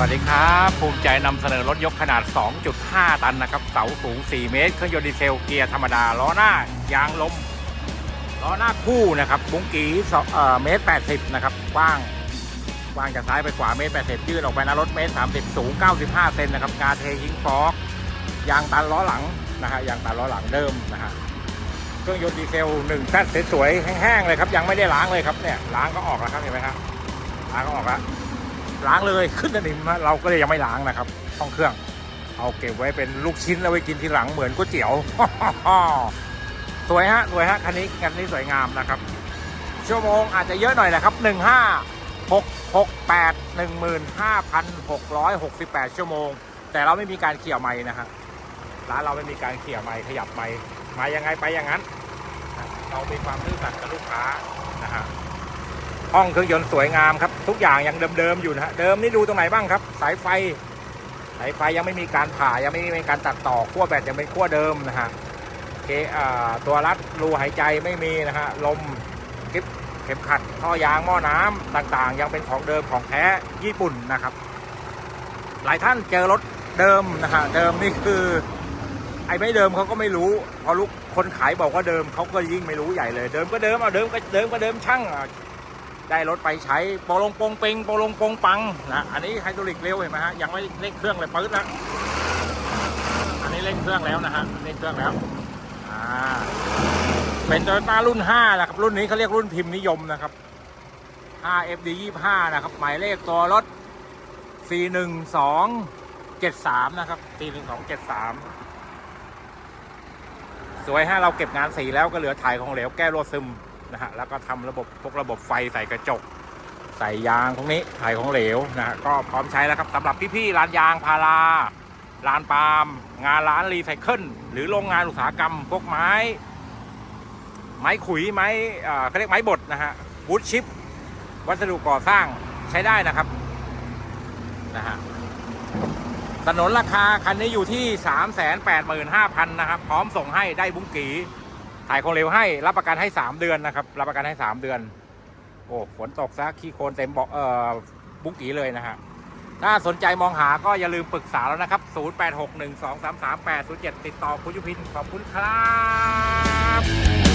วัสดีครับ ภูมิใจนำเสนอรถยกขนาด 2.5 ตันนะครับ เสาสูง 4 เมตร เครื่องยนต์ดีเซลเกียร์ธรรมดา ล้อหน้ายางลม ล้อหน้าคู่นะครับบุ้งกีเอ่อเมตร 80 นะครับ กว้างกว้างจากซ้ายไปขวาเมตร 80 ยืดออกไปนะรถเมตร 30 สูง 95 เซนนะครับ งาเทยิงฟอก ยางตันล้อหลังนะฮะ ยางตันล้อหลังเดิมนะฮะ เครื่องยนต์ดีเซล1แซดสวยๆแห้งๆเลยครับ ยังไม่ได้ล้างเลยครับ เนี่ย ล้างก็ออกแล้วครับ เห็นไหมครับล้างก็ออกแล้ว ล้างเลยขึ้นสนิมฮะเราก็เลยยังไม่ล้างนะครับห้องเครื่อง เอาเก็บไว้เป็นลูกชิ้นแล้วไว้กินทีหลังเหมือนก๋วยเตี๋ยวสวยฮะสวยฮะคันนี้คันนี้สวยงามนะครับ ชั่วโมงอาจจะเยอะหน่อยนะครับหนึ่งห้าหกหกแปดหนึ่งหมื่นห้าพันหกร้อยหกสิบแปดชั่วโมง แต่เราไม่มีการเขี่ยไม้นะฮะร้านเราไม่มีการเขี่ยไม้ขยับไม้มายังไงไปอย่างนั้น เรามีความซื่อสัตย์กับลูกค้านะฮะ ห้องเครื่องยนต์สวยงามครับ ทุกอย่างยังเดิมๆอยู่นะฮะเดิมนี่ดูตรงไหนบ้างครับ สายไฟ สายไฟยังไม่มีการผ่ายังไม่มีการตัดต่อขั้วแบตยังเป็นขั้วเดิมนะฮะเคตัวรัดรูหายใจไม่มีนะฮะลมคลิปเข็มขัดท่อยางหม้อน้ำต่างๆ ยังเป็นของเดิมของแท้ญี่ปุ่นนะครับ หลายท่านเจอรถเดิมนะฮะเดิมนี่คือไอ้ไม่เดิมเขาก็ไม่รู้พอลูกคนขายบอกว่าเดิมเขาก็ยิ่งไม่รู้ใหญ่เลย เดิมก็เดิมเอาเดิมก็เดิมก็เดิมช่าง ได้รถไปใช้โปรลงโปงเปงโปรลงโปงปังนะอันนี้ไฮดรอลิกเร็วเห็นไหมฮะยังไม่เร่งเครื่องเลยปื๊ดนะอันนี้เร่งเครื่องแล้วนะฮะเร่งเครื่องแล้วอ่าเป็นโตโยต้ารุ่น5นะครับรุ่นนี้เขาเรียกรุ่นพิมพ์นิยมนะครับ 5FD 25นะครับหมายเลขตัวรถ 41273 นะครับ 41273 สวยฮะเราเก็บงานสีแล้วก็เหลือถ่ายของเหลวแก้รั่วซึม นะฮะแล้วก็ทำระบบพวกระบบไฟใส่กระจก ใส่ยางตรงนี้ถ่ายของเหลวนะฮะก็พร้อมใช้แล้วครับสำหรับพี่ๆร้านยางพาราร้านปาล์มงานร้านรีไซเคิลหรือโรงงานอุตสาหกรรมพวกไม้ ไม้ขุยไม้เอ่อเขาเรียกไม้บดนะฮะวูดชิป วัสดุก่อสร้างใช้ได้นะครับนะฮะถนนราคาคันนี้อยู่ที่ 3 8 5 0 0 0นะครับ พร้อมส่งให้ได้บุ้งกี ถ่ายของเร็วให้รับประกันให้ 3 เดือนนะครับ รับประกันให้ 3 เดือน โอ้ฝนตกซะขี้โคลนเต็มบ่อเอ่อบุ้งกีเลยนะฮะถ้าสนใจมองหาก็อย่าลืมปรึกษาแล้วนะครับ 0861233807 ติดต่อคุณยุพินขอบคุณครับ